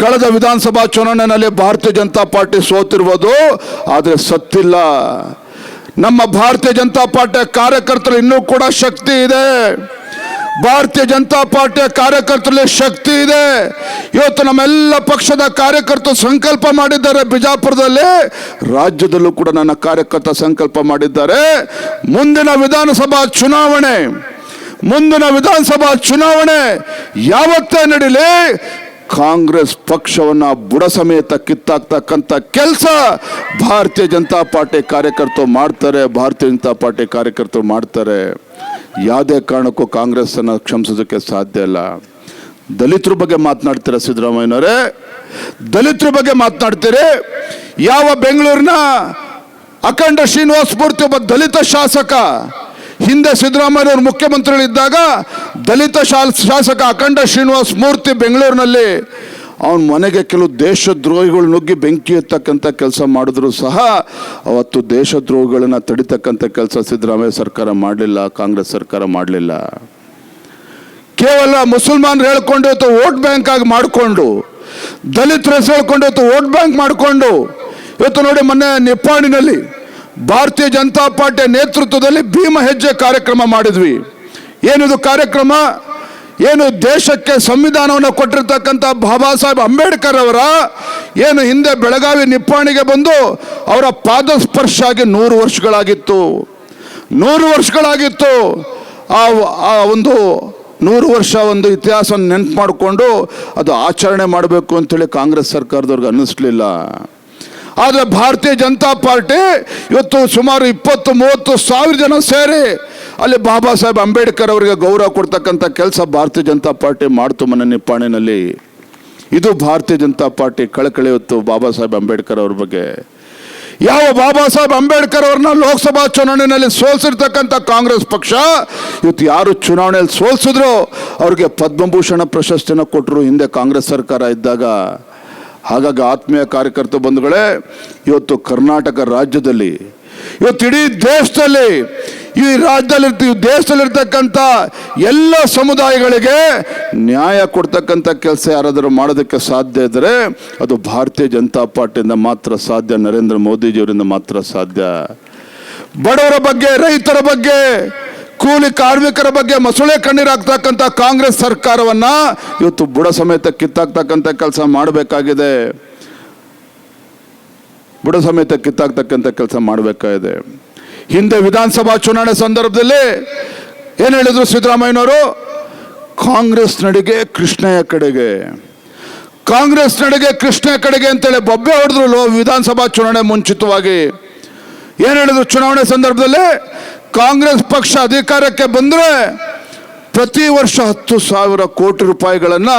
ಕಳೆದ ವಿಧಾನಸಭಾ ಚುನಾವಣೆಯಲ್ಲಿ ಭಾರತೀಯ ಜನತಾ ಪಾರ್ಟಿ ಸೋತಿರ್ಬೋದು, ಆದರೆ ಸತ್ತಿಲ್ಲ. ನಮ್ಮ ಭಾರತೀಯ ಜನತಾ ಪಾರ್ಟಿಯ ಕಾರ್ಯಕರ್ತರು ಇನ್ನೂ ಕೂಡ ಶಕ್ತಿ ಇದೆ. ಭಾರತೀಯ ಜನತಾ ಪಾರ್ಟಿಯ ಕಾರ್ಯಕರ್ತರಲ್ಲಿ ಶಕ್ತಿ ಇದೆ. ಇವತ್ತು ನಮ್ಮೆಲ್ಲ ಪಕ್ಷದ ಕಾರ್ಯಕರ್ತರು ಸಂಕಲ್ಪ ಮಾಡಿದ್ದಾರೆ. ಬಿಜಾಪುರದಲ್ಲಿ ರಾಜ್ಯದಲ್ಲೂ ಕೂಡ ನನ್ನ ಕಾರ್ಯಕರ್ತ ಸಂಕಲ್ಪ ಮಾಡಿದ್ದಾರೆ. ಮುಂದಿನ ವಿಧಾನಸಭಾ ಚುನಾವಣೆ, ಮುಂದಿನ ವಿಧಾನಸಭಾ ಚುನಾವಣೆ ಯಾವತ್ತೇ ನಡೀಲಿ, ಕಾಂಗ್ರೆಸ್ ಪಕ್ಷವನ್ನ ಬುಡ ಸಮೇತ ಕಿತ್ತಾಕ್ತಕ್ಕಂಥ ಕೆಲಸ ಭಾರತೀಯ ಜನತಾ ಪಾರ್ಟಿ ಕಾರ್ಯಕರ್ತರು ಮಾಡ್ತಾರೆ. ಭಾರತೀಯ ಜನತಾ ಪಾರ್ಟಿ ಕಾರ್ಯಕರ್ತರು ಮಾಡ್ತಾರೆ. ಯಾವುದೇ ಕಾರಣಕ್ಕೂ ಕಾಂಗ್ರೆಸ್ಸನ್ನು ಕ್ಷಮಿಸೋದಕ್ಕೆ ಸಾಧ್ಯ ಇಲ್ಲ. ದಲಿತರ ಬಗ್ಗೆ ಮಾತನಾಡ್ತೀರಾ ಸಿದ್ದರಾಮಯ್ಯನವರೇ? ದಲಿತರ ಬಗ್ಗೆ ಮಾತನಾಡ್ತೀರಿ? ಯಾವ ಬೆಂಗಳೂರಿನ ಅಖಂಡ ಶ್ರೀನಿವಾಸ ಮೂರ್ತಿ ಒಬ್ಬ ದಲಿತ ಶಾಸಕ, ಹಿಂದೆ ಸಿದ್ದರಾಮಯ್ಯನವರು ಮುಖ್ಯಮಂತ್ರಿಗಳಿದ್ದಾಗ ದಲಿತ ಶಾಸಕ ಅಖಂಡ ಶ್ರೀನಿವಾಸ ಮೂರ್ತಿ ಬೆಂಗಳೂರಿನಲ್ಲಿ ಅವನ ಮನೆಗೆ ಕೆಲವು ದೇಶದ್ರೋಹಿಗಳು ನುಗ್ಗಿ ಬೆಂಕಿ ಎತ್ತಕ್ಕಂಥ ಕೆಲಸ ಮಾಡಿದ್ರು ಸಹ ಅವತ್ತು ದೇಶದ್ರೋಹಿಗಳನ್ನು ತಡಿತಕ್ಕಂಥ ಕೆಲಸ ಸಿದ್ದರಾಮಯ್ಯ ಸರ್ಕಾರ ಮಾಡಲಿಲ್ಲ, ಕಾಂಗ್ರೆಸ್ ಸರ್ಕಾರ ಮಾಡಲಿಲ್ಲ. ಕೇವಲ ಮುಸಲ್ಮಾನರು ಹೇಳ್ಕೊಂಡು ಇವತ್ತು ವೋಟ್ ಬ್ಯಾಂಕ್ ಆಗಿ ಮಾಡಿಕೊಂಡು, ದಲಿತರ ಹೇಳ್ಕೊಂಡು ಇವತ್ತು ವೋಟ್ ಬ್ಯಾಂಕ್ ಮಾಡಿಕೊಂಡು, ಇವತ್ತು ನೋಡಿ ಮೊನ್ನೆ ನಿಪ್ಪಾಣಿನಲ್ಲಿ ಭಾರತೀಯ ಜನತಾ ಪಾರ್ಟಿಯ ನೇತೃತ್ವದಲ್ಲಿ ಭೀಮ ಹೆಜ್ಜೆ ಕಾರ್ಯಕ್ರಮ ಮಾಡಿದ್ವಿ. ಏನಿದು ಕಾರ್ಯಕ್ರಮ? ಏನು ದೇಶಕ್ಕೆ ಸಂವಿಧಾನವನ್ನು ಕೊಟ್ಟಿರ್ತಕ್ಕಂಥ ಬಾಬಾ ಸಾಹೇಬ್ ಅಂಬೇಡ್ಕರ್ ಅವರ ಏನು ಹಿಂದೆ ಬೆಳಗಾವಿ ನಿಪ್ಪಾಣಿಗೆ ಬಂದು ಅವರ ಪಾದ ಸ್ಪರ್ಶ ಆಗಿ ನೂರು ವರ್ಷಗಳಾಗಿತ್ತು. ನೂರು ವರ್ಷಗಳಾಗಿತ್ತು. ಆ ಒಂದು ನೂರು ವರ್ಷ ಒಂದು ಇತಿಹಾಸ ನೆನ್ಪು ಮಾಡಿಕೊಂಡು ಅದು ಆಚರಣೆ ಮಾಡಬೇಕು ಅಂತೇಳಿ ಕಾಂಗ್ರೆಸ್ ಸರ್ಕಾರದವ್ರಿಗೆ ಅನ್ನಿಸ್ಲಿಲ್ಲ. ಆದರೆ ಭಾರತೀಯ ಜನತಾ ಪಾರ್ಟಿ ಇವತ್ತು ಸುಮಾರು ಇಪ್ಪತ್ತು ಮೂವತ್ತು ಸಾವಿರ ಜನ ಸೇರಿ ಅಲ್ಲಿ ಬಾಬಾ ಸಾಹೇಬ್ ಅಂಬೇಡ್ಕರ್ ಅವರಿಗೆ ಗೌರವ ಕೊಡ್ತಕ್ಕಂಥ ಕೆಲಸ ಭಾರತೀಯ ಜನತಾ ಪಾರ್ಟಿ ಮಾಡ್ತು ಮನೆ ನಿಪ್ಪಾಣಿನಲ್ಲಿ. ಇದು ಭಾರತೀಯ ಜನತಾ ಪಾರ್ಟಿ ಕಳಕಳಿ ಇವತ್ತು ಬಾಬಾ ಸಾಹೇಬ್ ಅಂಬೇಡ್ಕರ್ ಅವ್ರ ಬಗ್ಗೆ. ಯಾವ ಬಾಬಾ ಸಾಹೇಬ್ ಅಂಬೇಡ್ಕರ್ ಅವ್ರನ್ನ ಲೋಕಸಭಾ ಚುನಾವಣೆಯಲ್ಲಿ ಸೋಲ್ಸಿರ್ತಕ್ಕಂಥ ಕಾಂಗ್ರೆಸ್ ಪಕ್ಷ, ಇವತ್ತು ಯಾರು ಚುನಾವಣೆಯಲ್ಲಿ ಸೋಲ್ಸಿದ್ರು ಅವ್ರಿಗೆ ಪದ್ಮಭೂಷಣ ಪ್ರಶಸ್ತಿನ ಕೊಟ್ಟರು ಹಿಂದೆ ಕಾಂಗ್ರೆಸ್ ಸರ್ಕಾರ ಇದ್ದಾಗ. ಹಾಗಾಗಿ ಆತ್ಮೀಯ ಕಾರ್ಯಕರ್ತ ಬಂಧುಗಳೇ, ಇವತ್ತು ಕರ್ನಾಟಕ ರಾಜ್ಯದಲ್ಲಿ, ಇವತ್ತು ಇಡೀ ದೇಶದಲ್ಲಿ, ಈ ರಾಜ್ಯದಲ್ಲಿ ದೇಶದಲ್ಲಿರ್ತಕ್ಕಂಥ ಎಲ್ಲ ಸಮುದಾಯಗಳಿಗೆ ನ್ಯಾಯ ಕೊಡ್ತಕ್ಕಂಥ ಕೆಲಸ ಯಾರಾದರೂ ಮಾಡೋದಕ್ಕೆ ಸಾಧ್ಯ ಇದ್ದರೆ, ಅದು ಭಾರತೀಯ ಜನತಾ ಪಾರ್ಟಿಯಿಂದ ಮಾತ್ರ ಸಾಧ್ಯ, ನರೇಂದ್ರ ಮೋದಿಜಿಯವರಿಂದ ಮಾತ್ರ ಸಾಧ್ಯ. ಬಡವರ ಬಗ್ಗೆ, ರೈತರ ಬಗ್ಗೆ ಕೂಲಿ ಕಾರ್ಮಿಕರ ಬಗ್ಗೆ ಮೊಸಳೆ ಕಣ್ಣೀರಾಗ್ತಕ್ಕಂಥ ಕಾಂಗ್ರೆಸ್ ಸರ್ಕಾರವನ್ನ ಇವತ್ತು ಬುಡ ಸಮೇತ ಕಿತ್ತಾಕ್ತಕ್ಕಂಥ ಕೆಲಸ ಮಾಡಬೇಕಾಗಿದೆ. ಬುಡ ಸಮೇತ ಕಿತ್ತಾಕ್ತಕ್ಕಂಥ ಕೆಲಸ ಮಾಡಬೇಕಾಗಿದೆ. ಹಿಂದೆ ವಿಧಾನಸಭಾ ಚುನಾವಣೆ ಸಂದರ್ಭದಲ್ಲಿ ಏನು ಹೇಳಿದ್ರು ಸಿದ್ದರಾಮಯ್ಯನವರು? ಕಾಂಗ್ರೆಸ್ ನಡಿಗೆ ಕೃಷ್ಣಯ್ಯ ಕಡೆಗೆ. ಕಾಂಗ್ರೆಸ್ ನಡಿಗೆ ಕೃಷ್ಣ ಕಡೆಗೆ ಅಂತೇಳಿ ಬೊಬ್ಬೆ ಹೊಡೆದ್ರು ವಿಧಾನಸಭಾ ಚುನಾವಣೆ ಮುಂಚಿತವಾಗಿ. ಏನು ಹೇಳಿದ್ರು ಚುನಾವಣೆ ಸಂದರ್ಭದಲ್ಲಿ? ಕಾಂಗ್ರೆಸ್ ಪಕ್ಷ ಅಧಿಕಾರಕ್ಕೆ ಬಂದರೆ ಪ್ರತಿ ವರ್ಷ ಹತ್ತು ಸಾವಿರ ಕೋಟಿ ರೂಪಾಯಿಗಳನ್ನು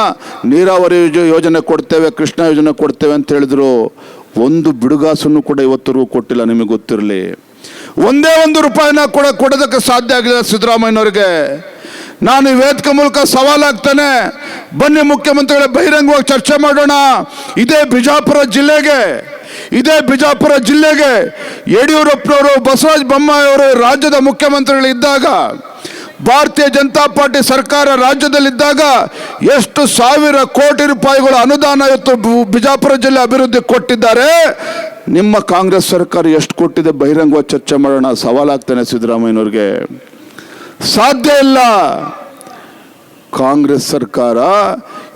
ನೀರಾವರಿ ಯೋಜನೆ ಕೊಡ್ತೇವೆ, ಕೃಷ್ಣ ಯೋಜನೆ ಕೊಡ್ತೇವೆ ಅಂತ ಹೇಳಿದ್ರು. ಒಂದು ಬಿಡುಗಾಸನ್ನು ಕೂಡ ಇವತ್ತರೂ ಕೊಟ್ಟಿಲ್ಲ, ನಿಮಗೆ ಗೊತ್ತಿರಲಿ. ಒಂದೇ ಒಂದು ರೂಪಾಯಿನ ಕೂಡ ಕೊಡೋದಕ್ಕೆ ಸಾಧ್ಯ ಆಗಿಲ್ಲ ಸಿದ್ದರಾಮಯ್ಯನವರಿಗೆ. ನಾನು ವೇದಿಕೆ ಮೂಲಕ ಸವಾಲಾಗ್ತಾನೆ ಬನ್ನಿ ಮುಖ್ಯಮಂತ್ರಿಗಳ, ಬಹಿರಂಗವಾಗಿ ಚರ್ಚೆ ಮಾಡೋಣ. ಇದೇ ಬಿಜಾಪುರ ಜಿಲ್ಲೆಗೆ. ಇದೇ ಬಿಜಾಪುರ ಜಿಲ್ಲೆಗೆ ಯಡಿಯೂರಪ್ಪನವರು, ಬಸವರಾಜ ಬೊಮ್ಮಾಯಿಯವರು ರಾಜ್ಯದ ಮುಖ್ಯಮಂತ್ರಿಗಳಿದ್ದಾಗ, ಭಾರತೀಯ ಜನತಾ ಪಾರ್ಟಿ ಸರ್ಕಾರ ರಾಜ್ಯದಲ್ಲಿದ್ದಾಗ ಎಷ್ಟು ಸಾವಿರ ಕೋಟಿ ರೂಪಾಯಿಗಳ ಅನುದಾನ ಇವತ್ತು ಬಿಜಾಪುರ ಜಿಲ್ಲೆ ಅಭಿವೃದ್ಧಿ ಕೊಟ್ಟಿದ್ದಾರೆ. ನಿಮ್ಮ ಕಾಂಗ್ರೆಸ್ ಸರ್ಕಾರ ಎಷ್ಟು ಕೊಟ್ಟಿದೆ ಬಹಿರಂಗವಾಗಿ ಚರ್ಚೆ ಮಾಡೋಣ, ಸವಾಲಾಗ್ತಾನೆ ಸಿದ್ದರಾಮಯ್ಯನವ್ರಿಗೆ. ಸಾಧ್ಯ ಇಲ್ಲ. ಕಾಂಗ್ರೆಸ್ ಸರ್ಕಾರ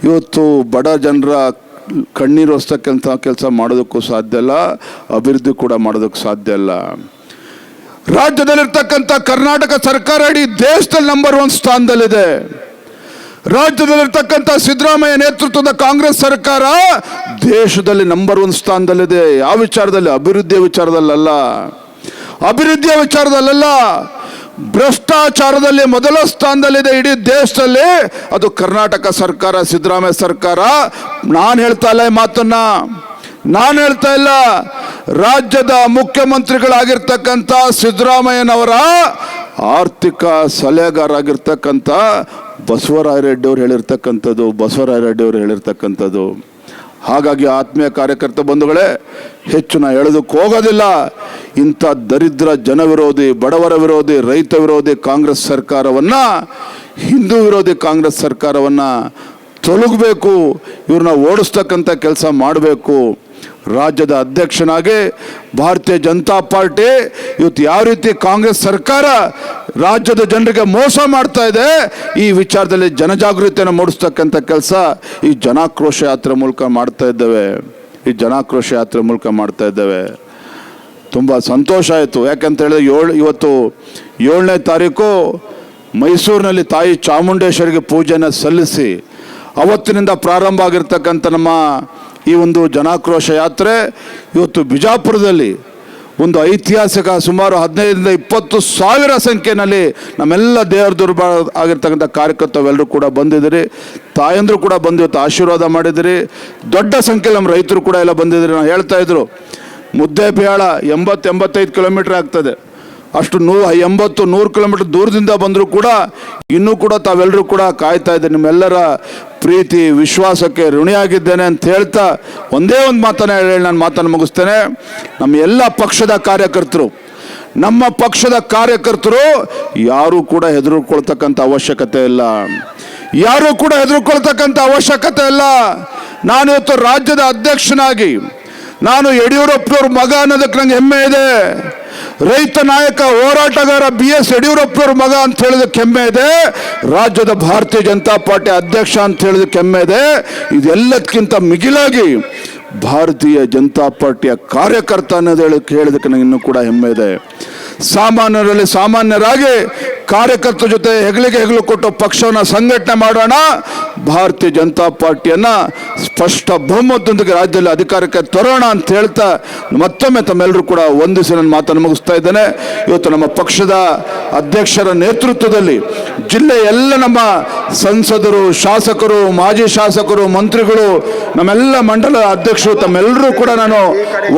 ಇವತ್ತು ಬಡ ಜನರ ಕಣ್ಣೀರು ಹೊಸ್ತಕ್ಕಂಥ ಕೆಲಸ ಮಾಡೋದಕ್ಕೂ ಸಾಧ್ಯ ಇಲ್ಲ ಅಭಿವೃದ್ಧಿ ಕೂಡ ಮಾಡೋದಕ್ಕೆ ಸಾಧ್ಯ ಇಲ್ಲ ರಾಜ್ಯದಲ್ಲಿರ್ತಕ್ಕಂಥ ಕರ್ನಾಟಕ ಸರ್ಕಾರ ಇಡೀ ದೇಶದಲ್ಲಿ ನಂಬರ್ ಒನ್ ಸ್ಥಾನದಲ್ಲಿದೆ. ರಾಜ್ಯದಲ್ಲಿರ್ತಕ್ಕಂಥ ಸಿದ್ದರಾಮಯ್ಯ ನೇತೃತ್ವದ ಕಾಂಗ್ರೆಸ್ ಸರ್ಕಾರ ದೇಶದಲ್ಲಿ ನಂಬರ್ ಒನ್ ಸ್ಥಾನದಲ್ಲಿದೆ. ಯಾವ ವಿಚಾರದಲ್ಲಿ? ಅಭಿವೃದ್ಧಿಯ ವಿಚಾರದಲ್ಲಲ್ಲ. ಅಭಿವೃದ್ಧಿಯ ವಿಚಾರದಲ್ಲಲ್ಲ. ಭ್ರಷ್ಟಾಚಾರದಲ್ಲಿ ಮೊದಲ ಸ್ಥಾನದಲ್ಲಿದೆ ಇಡೀ ದೇಶದಲ್ಲಿ. ಅದು ಕರ್ನಾಟಕ ಸರ್ಕಾರ, ಸಿದ್ದರಾಮಯ್ಯ ಸರ್ಕಾರ. ನಾನು ಹೇಳ್ತಾ ಇಲ್ಲ ಮಾತನ್ನ. ನಾನು ಹೇಳ್ತಾ ಇಲ್ಲ. ರಾಜ್ಯದ ಮುಖ್ಯಮಂತ್ರಿಗಳಾಗಿರ್ತಕ್ಕಂಥ ಸಿದ್ದರಾಮಯ್ಯನವರ ಆರ್ಥಿಕ ಸಲಹೆಗಾರ ಆಗಿರ್ತಕ್ಕಂಥ ಬಸವರಾಯ ರೆಡ್ಡಿ ಅವರು ಹೇಳಿರ್ತಕ್ಕಂಥದ್ದು ಬಸವರಾಯ ರೆಡ್ಡಿ ಅವರು ಹೇಳಿರ್ತಕ್ಕಂಥದ್ದು. ಹಾಗಾಗಿ ಆತ್ಮೀಯ ಕಾರ್ಯಕರ್ತ ಬಂಧುಗಳೇ, ಹೆಚ್ಚು ನಾ ಎಳೆದಕ್ಕೆ ಹೋಗೋದಿಲ್ಲ. ಇಂಥ ದರಿದ್ರ ಜನವಿರೋಧಿ ಬಡವರ ವಿರೋಧಿ, ರೈತ ವಿರೋಧಿ ಕಾಂಗ್ರೆಸ್ ಸರ್ಕಾರವನ್ನು, ಹಿಂದೂ ವಿರೋಧಿ ಕಾಂಗ್ರೆಸ್ ಸರ್ಕಾರವನ್ನು ತೊಲಗಬೇಕು. ಇವ್ರನ್ನ ಓಡಿಸ್ತಕ್ಕಂಥ ಕೆಲಸ ಮಾಡಬೇಕು. ರಾಜ್ಯದ ಅಧ್ಯಕ್ಷನಾಗಿ ಭಾರತೀಯ ಜನತಾ ಪಾರ್ಟಿ ಇವತ್ತು ಯಾವ ರೀತಿ ಕಾಂಗ್ರೆಸ್ ಸರ್ಕಾರ ರಾಜ್ಯದ ಜನರಿಗೆ ಮೋಸ ಮಾಡ್ತಾ ಇದೆ, ಈ ವಿಚಾರದಲ್ಲಿ ಜನಜಾಗೃತಿಯನ್ನು ಮೂಡಿಸ್ತಕ್ಕಂಥ ಕೆಲಸ ಈ ಜನಾಕ್ರೋಶ ಯಾತ್ರೆ ಮೂಲಕ ಮಾಡ್ತಾ ಇದ್ದೇವೆ. ಈ ಜನಾಕ್ರೋಶ ಯಾತ್ರೆ ಮೂಲಕ ಮಾಡ್ತಾ ಇದ್ದೇವೆ. ತುಂಬ ಸಂತೋಷ ಆಯಿತು. ಯಾಕಂತ ಹೇಳಿದ್ರೆ ಏಳು, ಇವತ್ತು ಏಳನೇ ತಾರೀಕು ಮೈಸೂರಿನಲ್ಲಿ ತಾಯಿ ಚಾಮುಂಡೇಶ್ವರಿಗೆ ಪೂಜೆಯನ್ನು ಸಲ್ಲಿಸಿ, ಅವತ್ತಿನಿಂದ ಪ್ರಾರಂಭ ಆಗಿರ್ತಕ್ಕಂಥ ನಮ್ಮ ಈ ಒಂದು ಜನಾಕ್ರೋಶ ಯಾತ್ರೆ ಇವತ್ತು ಬಿಜಾಪುರದಲ್ಲಿ ಒಂದು ಐತಿಹಾಸಿಕ ಸುಮಾರು ಹದಿನೈದರಿಂದ ಇಪ್ಪತ್ತು ಸಾವಿರ ಸಂಖ್ಯೆಯಲ್ಲಿ ನಮ್ಮೆಲ್ಲ ದೇವರ ದುರ್ಬಲ ಆಗಿರ್ತಕ್ಕಂಥ ಕಾರ್ಯಕರ್ತವೆಲ್ಲರೂ ಕೂಡ ಬಂದಿದ್ದೀರಿ. ತಾಯಂದರು ಕೂಡ ಬಂದು ಇವತ್ತು ಆಶೀರ್ವಾದ ಮಾಡಿದಿರಿ ದೊಡ್ಡ ಸಂಖ್ಯೆಯಲ್ಲಿ ನಮ್ಮ ರೈತರು ಕೂಡ ಎಲ್ಲ ಬಂದಿದ್ದೀರಿ. ನಾವು ಹೇಳ್ತಾ ಇದ್ರು ಮುದ್ದೇಬೇಳ ಎಂಬತ್ತು ಎಂಬತ್ತೈದು ಕಿಲೋಮೀಟರ್ ಆಗ್ತದೆ. ಅಷ್ಟು ನೂ ಎಂಬತ್ತು, ನೂರು ಕಿಲೋಮೀಟರ್ ದೂರದಿಂದ ಬಂದರೂ ಕೂಡ ಇನ್ನೂ ಕೂಡ ತಾವೆಲ್ಲರೂ ಕೂಡ ಕಾಯ್ತಾ ಇದ್ದೀರಿ. ನಿಮ್ಮೆಲ್ಲರ ಪ್ರೀತಿ, ವಿಶ್ವಾಸಕ್ಕೆ ಋಣಿಯಾಗಿದ್ದೇನೆ ಅಂತ ಹೇಳ್ತಾ ಒಂದೇ ಒಂದು ಮಾತನ್ನು ಹೇಳಿ ನಾನು ಮಾತನ್ನು ಮುಗಿಸ್ತೇನೆ. ನಮ್ಮ ಎಲ್ಲ ಪಕ್ಷದ ಕಾರ್ಯಕರ್ತರು, ನಮ್ಮ ಪಕ್ಷದ ಕಾರ್ಯಕರ್ತರು ಯಾರೂ ಕೂಡ ಹೆದರ್ಕೊಳ್ತಕ್ಕಂಥ ಅವಶ್ಯಕತೆ ಇಲ್ಲ. ಯಾರೂ ಕೂಡ ಹೆದರ್ಕೊಳ್ತಕ್ಕಂಥ ಅವಶ್ಯಕತೆ ಇಲ್ಲ. ನಾನು ಇವತ್ತು ರಾಜ್ಯದ ಅಧ್ಯಕ್ಷನಾಗಿ, ನಾನು ಯಡಿಯೂರಪ್ಪನವ್ರ ಮಗ ಅನ್ನೋದಕ್ಕೆ ನಂಗೆ ಹೆಮ್ಮೆ ಇದೆ. ರೈತ ನಾಯಕ ಹೋರಾಟಗಾರ ಬಿ ಎಸ್ ಯಡಿಯೂರಪ್ಪನವ್ರ ಮಗ ಅಂತ ಹೇಳಿದ ಕೆಮ್ಮೆ ಇದೆ. ರಾಜ್ಯದ ಭಾರತೀಯ ಜನತಾ ಪಾರ್ಟಿ ಅಧ್ಯಕ್ಷ ಅಂತ ಹೇಳಿದ ಕೆಮ್ಮೆ ಇದೆ. ಇದೆಲ್ಲದಕ್ಕಿಂತ ಮಿಗಿಲಾಗಿ ಭಾರತೀಯ ಜನತಾ ಪಾರ್ಟಿಯ ಕಾರ್ಯಕರ್ತ ಅನ್ನೋದು ಹೇಳಿ ಹೇಳಿದಕ್ಕೆ ಇನ್ನೂ ಕೂಡ ಹೆಮ್ಮೆ ಇದೆ. ಸಾಮಾನ್ಯರಲ್ಲಿ ಸಾಮಾನ್ಯರಾಗಿ ಕಾರ್ಯಕರ್ತರ ಜೊತೆ ಹೆಗಲಿಗೆ ಹೆಗಲು ಕೊಟ್ಟು ಪಕ್ಷವನ್ನು ಸಂಘಟನೆ ಮಾಡೋಣ. ಭಾರತೀಯ ಜನತಾ ಪಾರ್ಟಿಯನ್ನ ಸ್ಪಷ್ಟ ಬಹುಮತದೊಂದಿಗೆ ರಾಜ್ಯದಲ್ಲಿ ಅಧಿಕಾರಕ್ಕೆ ತರೋಣ ಅಂತ ಹೇಳ್ತಾ ಮತ್ತೊಮ್ಮೆ ತಮ್ಮೆಲ್ಲರೂ ಕೂಡ ವಂದಿಸಿ ನನ್ನ ಮಾತನ್ನು ಮುಗಿಸ್ತಾ ಇದ್ದೇನೆ. ಇವತ್ತು ನಮ್ಮ ಪಕ್ಷದ ಅಧ್ಯಕ್ಷರ ನೇತೃತ್ವದಲ್ಲಿ ಜಿಲ್ಲೆ ಎಲ್ಲ ನಮ್ಮ ಸಂಸದರು, ಶಾಸಕರು, ಮಾಜಿ ಶಾಸಕರು, ಮಂತ್ರಿಗಳು, ನಮ್ಮೆಲ್ಲ ಮಂಡಲ ಅಧ್ಯಕ್ಷರು, ತಮ್ಮೆಲ್ಲರೂ ಕೂಡ ನಾನು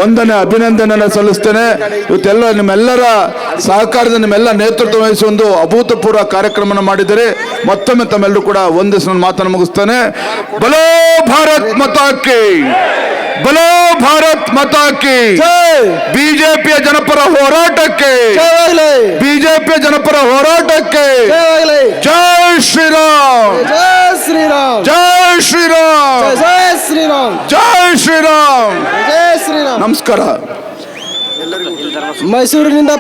ಒಂದನೇ ಅಭಿನಂದನೆ ಸಲ್ಲಿಸ್ತೇನೆ. ಇವತ್ತೆಲ್ಲ ನಿಮ್ಮೆಲ್ಲರ ಸಹಕಾರದ ನಿಮ್ಮೆಲ್ಲ ನೇತೃತ್ವ ವಹಿಸಿ ಒಂದು ಅಭೂತಪೂರ್ವ ಕಾರ್ಯಕ್ರಮವನ್ನು ಮಾಡಿದರೆ ಮತ್ತೊಮ್ಮೆ ತಮ್ಮೆಲ್ಲರೂ ಕೂಡ ಒಂದು ನನ್ನ ಮಾತನ್ನು ಮುಗಿಸ್ತೇನೆ. ಬಲೋ ಭಾರತ್ ಮತಾಕಿ ಬಲೋ ಭಾರತ್ ಮತಾಕಿ ಬಿಜೆಪಿಯ ಜನಪರ ಹೋರಾಟಕ್ಕೆ. ಬಿಜೆಪಿಯ ಜನಪರ ಹೋರಾಟಕ್ಕೆ. ಜೈ ಶ್ರೀರಾಮ್. ಜೈ ಶ್ರೀರಾಮ್. ಜೈ ಶ್ರೀರಾಮ್. ಜೈ ಶ್ರೀರಾಮ್. ಜೈ ಶ್ರೀರಾಮ್. ಜೈ ಶ್ರೀರಾಮ್. ನಮಸ್ಕಾರ. ಮೈಸೂರಿನಿಂದ